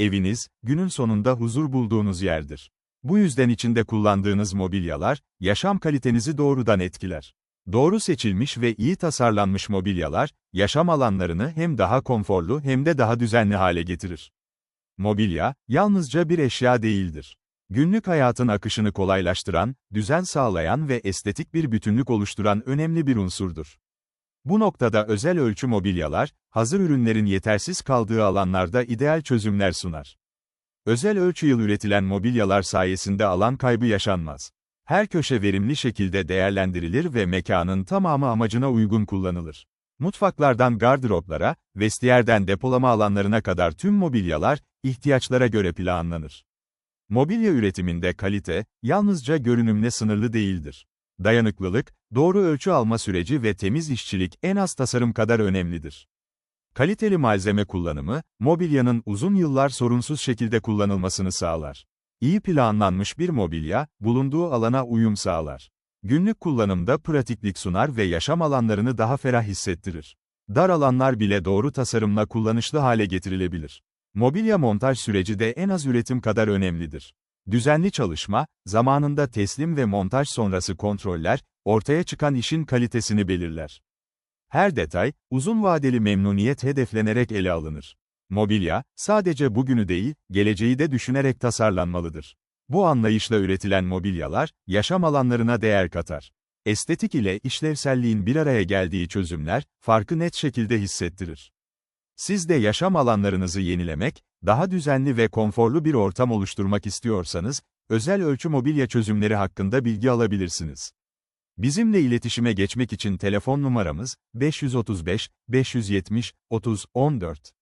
Eviniz, günün sonunda huzur bulduğunuz yerdir. Bu yüzden içinde kullandığınız mobilyalar, yaşam kalitenizi doğrudan etkiler. Doğru seçilmiş ve iyi tasarlanmış mobilyalar, yaşam alanlarını hem daha konforlu hem de daha düzenli hale getirir. Mobilya, yalnızca bir eşya değildir. Günlük hayatın akışını kolaylaştıran, düzen sağlayan ve estetik bir bütünlük oluşturan önemli bir unsurdur. Bu noktada özel ölçü mobilyalar, hazır ürünlerin yetersiz kaldığı alanlarda ideal çözümler sunar. Özel ölçü yıl üretilen mobilyalar sayesinde alan kaybı yaşanmaz. Her köşe verimli şekilde değerlendirilir ve mekanın tamamı amacına uygun kullanılır. Mutfaklardan gardıroplara, vestiyerden depolama alanlarına kadar tüm mobilyalar, ihtiyaçlara göre planlanır. Mobilya üretiminde kalite, yalnızca görünümle sınırlı değildir. Dayanıklılık, doğru ölçü alma süreci ve temiz işçilik en az tasarım kadar önemlidir. Kaliteli malzeme kullanımı, mobilyanın uzun yıllar sorunsuz şekilde kullanılmasını sağlar. İyi planlanmış bir mobilya, bulunduğu alana uyum sağlar. Günlük kullanımda pratiklik sunar ve yaşam alanlarını daha ferah hissettirir. Dar alanlar bile doğru tasarımla kullanışlı hale getirilebilir. Mobilya montaj süreci de en az üretim kadar önemlidir. Düzenli çalışma, zamanında teslim ve montaj sonrası kontroller, ortaya çıkan işin kalitesini belirler. Her detay, uzun vadeli memnuniyet hedeflenerek ele alınır. Mobilya, sadece bugünü değil, geleceği de düşünerek tasarlanmalıdır. Bu anlayışla üretilen mobilyalar, yaşam alanlarına değer katar. Estetik ile işlevselliğin bir araya geldiği çözümler, farkı net şekilde hissettirir. Siz de yaşam alanlarınızı yenilemek, daha düzenli ve konforlu bir ortam oluşturmak istiyorsanız, özel ölçü mobilya çözümleri hakkında bilgi alabilirsiniz. Bizimle iletişime geçmek için telefon numaramız 535 570 30 14.